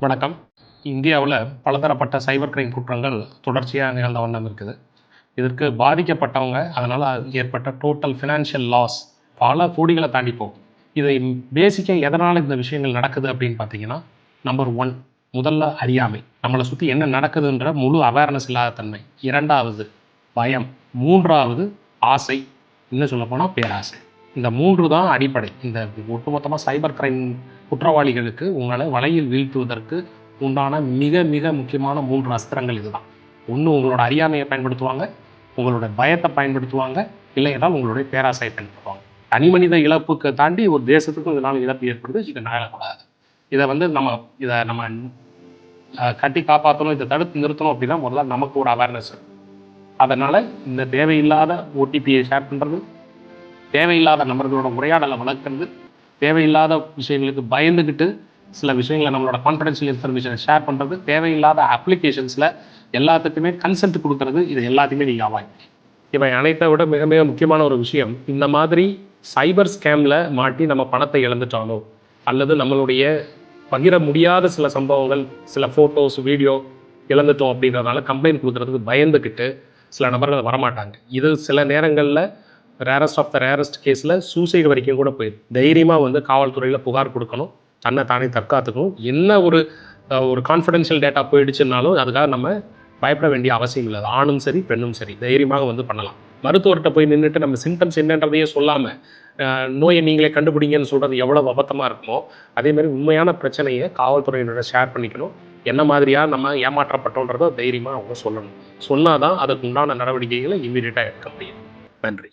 வணக்கம். இந்தியாவில் பலதரப்பட்ட சைபர் கிரைம் குற்றங்கள் தொடர்ச்சியாக நிகழ்ந்த வண்ணம் இருக்குது. இதற்கு பாதிக்கப்பட்டவங்க அதனால் ஏற்பட்ட டோட்டல் ஃபினான்ஷியல் லாஸ் பல கோடிகளை தாண்டி போகும். இதை பேசிக்காக எதனால் இந்த விஷயங்கள் நடக்குது அப்படின்னு பார்த்தீங்கன்னா நம்பர் ஒன் முதல்ல அறியாமை. நம்மளை சுற்றி என்ன நடக்குதுன்ற முழு அவேர்னஸ் இல்லாத தன்மை. இரண்டாவது பயம். மூன்றாவது ஆசை. இன்னும் சொல்ல போனால் பேராசை. இந்த மூன்று தான் அடிப்படை. இந்த ஒட்டுமொத்தமாக சைபர் கிரைம் குற்றவாளிகளுக்கு உங்களை வலையில் வீழ்த்துவதற்கு உண்டான மிக மிக முக்கியமான மூன்று அஸ்திரங்கள் இதுதான். ஒன்று உங்களோட அறியாமையை பயன்படுத்துவாங்க உங்களோட பயத்தை பயன்படுத்துவாங்க இல்லை என்றால் உங்களுடைய பேராசையை பயன்படுத்துவாங்க. தனி மனித இழப்புக்கு தாண்டி ஒரு தேசத்துக்கும் இதனால் இழப்பு ஏற்படுது இது நகரக்கூடாது. இதை வந்து நம்ம இதை நம்ம கட்டி காப்பாற்றணும் இதை தடுத்து நிறுத்தணும் அப்படின்னா முதல்ல நமக்கு ஒரு அவேர்னஸ் அதனால் இந்த தேவையில்லாத ஓடிபியை ஷேர் பண்ணுறது தேவையில்லாத நபர்களோட உரையாடலை வளர்க்குறது. தேவையில்லாத விஷயங்களுக்கு பயந்துக்கிட்டு சில விஷயங்களை நம்மளோட கான்ஃபிடென்ஷியல் இன்ஃபர்மேஷனை ஷேர் பண்ணுறது தேவையில்லாத அப்ளிகேஷன்ஸில் எல்லாத்துக்குமே கன்சென்ட் கொடுக்கறது. இது எல்லாத்தையுமே நீங்கள் அவாய்ட் இவை அனைத்தை விட மிக மிக முக்கியமான ஒரு விஷயம். இந்த மாதிரி சைபர் ஸ்கேமில் மாட்டி நம்ம பணத்தை இழந்துட்டாலோ அல்லது நம்மளுடைய பகிர முடியாத சில சம்பவங்கள் சில ஃபோட்டோஸ் வீடியோ இழந்துட்டோம் அப்படின்றதுனால கம்ப்ளைண்ட் கொடுக்கறதுக்கு பயந்துக்கிட்டு சில நபர்கள் வரமாட்டாங்க. இது சில நேரங்களில் ரேரஸ்ட் ஆஃப் த ரேரஸ்ட் கேஸில் சூசைடு வரைக்கும் கூட போயிடும் தைரியமாக வந்து காவல்துறையில் புகார் கொடுக்கணும். தன்னை தானே தற்காத்துக்கணும். என்ன ஒரு ஒரு கான்ஃபிடென்ஷியல் டேட்டா போயிடுச்சுனாலும் அதுக்காக நம்ம பயப்பட வேண்டிய அவசியம் இல்லை. அது ஆணும் சரி பெண்ணும் சரி. தைரியமாக வந்து பண்ணலாம். மருத்துவர்கிட்ட போய் நின்றுட்டு நம்ம சிம்டம்ஸ் என்னன்றதையே சொல்லாமல் நோயை நீங்களே கண்டுபிடிங்கன்னு சொல்கிறது எவ்வளோ அபத்தமாக இருக்குமோ அதேமாதிரி உண்மையான பிரச்சனையை காவல்துறையினரோட ஷேர் பண்ணிக்கணும். என்ன மாதிரியாக நம்ம ஏமாற்றப்பட்டோன்றதை தைரியமாக அவங்க சொல்லணும். சொன்னால் தான் அதுக்கு உண்டான நடவடிக்கைகளை இம்மீடியட்டாக எடுக்க முடியும். நன்றி.